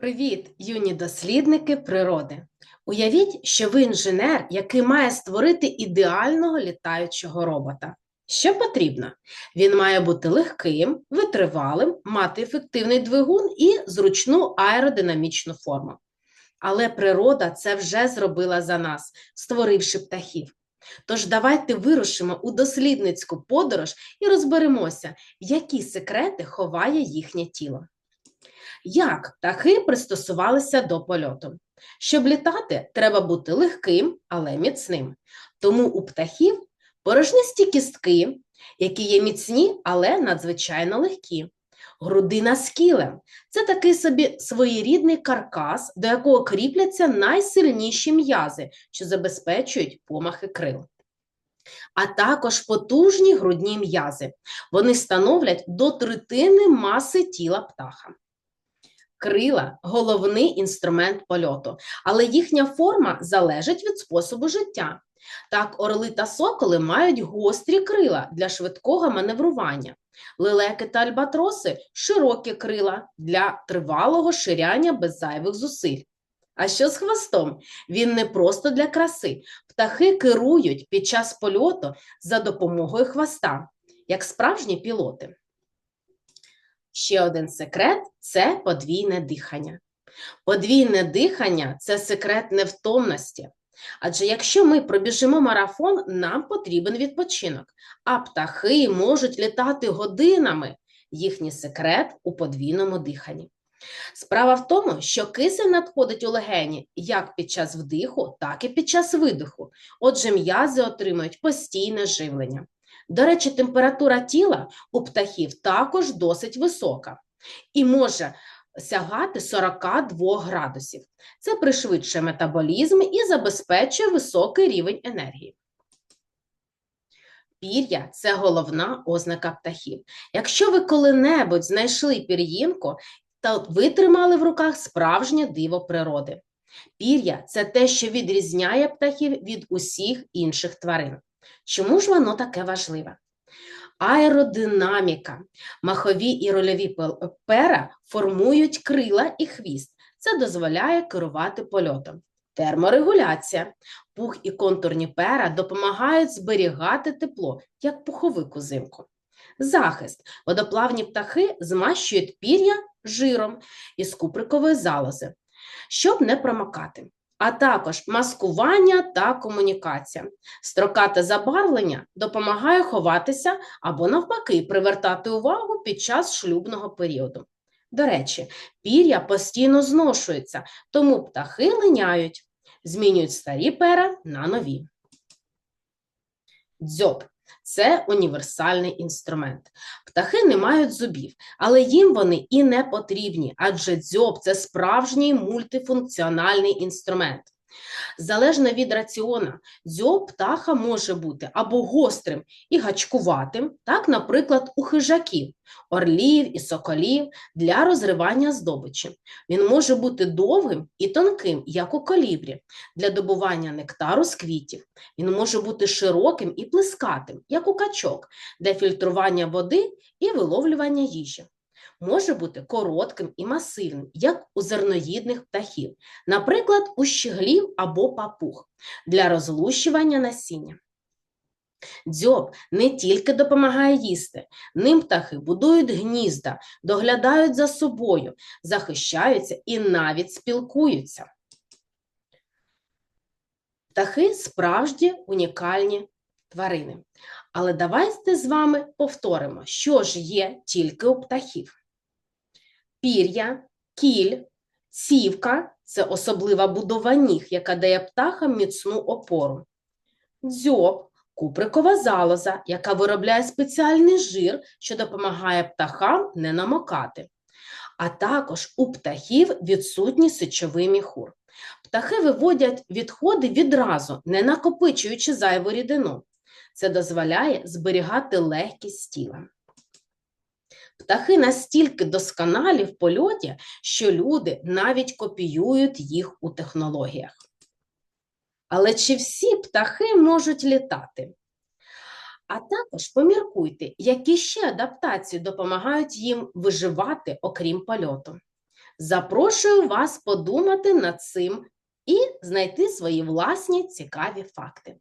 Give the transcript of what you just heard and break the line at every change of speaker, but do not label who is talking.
Привіт, юні дослідники природи! Уявіть, що ви інженер, який має створити ідеального літаючого робота. Що потрібно? Він має бути легким, витривалим, мати ефективний двигун і зручну аеродинамічну форму. Але природа це вже зробила за нас, створивши птахів. Тож давайте вирушимо у дослідницьку подорож і розберемося, які секрети ховає їхнє тіло. Як птахи пристосувалися до польоту? Щоб літати, треба бути легким, але міцним. Тому у птахів порожнисті кістки, які є міцні, але надзвичайно легкі. Грудина з кілем це такий собі своєрідний каркас, до якого кріпляться найсильніші м'язи, що забезпечують помахи крил. А також потужні грудні м'язи. Вони становлять до третини маси тіла птаха. Крила головний інструмент польоту, але їхня форма залежить від способу життя. Так, орли та соколи мають гострі крила для швидкого маневрування. Лелеки та альбатроси широкі крила для тривалого ширяння без зайвих зусиль. А що з хвостом? Він не просто для краси. Птахи керують під час польоту за допомогою хвоста, як справжні пілоти. Ще один секрет це подвійне дихання. Подвійне дихання це секрет невтомності. Адже якщо ми пробіжимо марафон, нам потрібен відпочинок, а птахи можуть літати годинами. Їхній секрет у подвійному диханні. Справа в тому, що кисень надходить у легені як під час вдиху, так і під час видиху. Отже, м'язи отримують постійне живлення. До речі, температура тіла у птахів також досить висока і може сягати 42 градусів. Це пришвидшує метаболізм і забезпечує високий рівень енергії. Пір'я це головна ознака птахів. Якщо ви коли-небудь знайшли пір'їнку, то витримали в руках справжнє диво природи. Пір'я це те, що відрізняє птахів від усіх інших тварин. Чому ж воно таке важливе? Аеродинаміка. Махові і рольові пера формують крила і хвіст. Це дозволяє керувати польотом. Терморегуляція. Пух і контурні пера допомагають зберігати тепло, як пуховик узимку. Захист. Водоплавні птахи змащують пір'я жиром із куприкової залози, щоб не промокати а також маскування та комунікація. Строкате забарвлення допомагає ховатися або, навпаки, привертати увагу під час шлюбного періоду. До речі, пір'я постійно зношується, тому птахи линяють, змінюють старі пера на нові. Дзьоб це універсальний інструмент. Птахи не мають зубів, але їм вони і не потрібні, адже дзьоб це справжній мультифункціональний інструмент. Залежно від раціона, дзьоб птаха може бути або гострим і гачкуватим, так, наприклад, у хижаків, орлів і соколів для розривання здобичі. Він може бути довгим і тонким, як у колібрі, для добування нектару з квітів. Він може бути широким і плескатим, як у качок, для фільтрування води і виловлювання їжі може бути коротким і масивним, як у зерноїдних птахів, наприклад, у щеглів або папуг для розлущування насіння. Дзьоб не тільки допомагає їсти, ним птахи будують гнізда, доглядають за собою, захищаються і навіть спілкуються. Птахи справді унікальні тварини. Але давайте з вами повторимо, що ж є тільки у птахів пір'я, кіль, цівка це особлива будова ніг, яка дає птахам міцну опору, дзьоб, куприкова залоза, яка виробляє спеціальний жир, що допомагає птахам не намокати. А також у птахів відсутній сечовий міхур. Птахи виводять відходи відразу, не накопичуючи зайву рідину. Це дозволяє зберігати легкість тіла. Птахи настільки досконалі в польоті, що люди навіть копіюють їх у технологіях. Але чи всі птахи можуть літати? А також поміркуйте, які ще адаптації допомагають їм виживати, окрім польоту. Запрошую вас подумати над цим і знайти свої власні цікаві факти.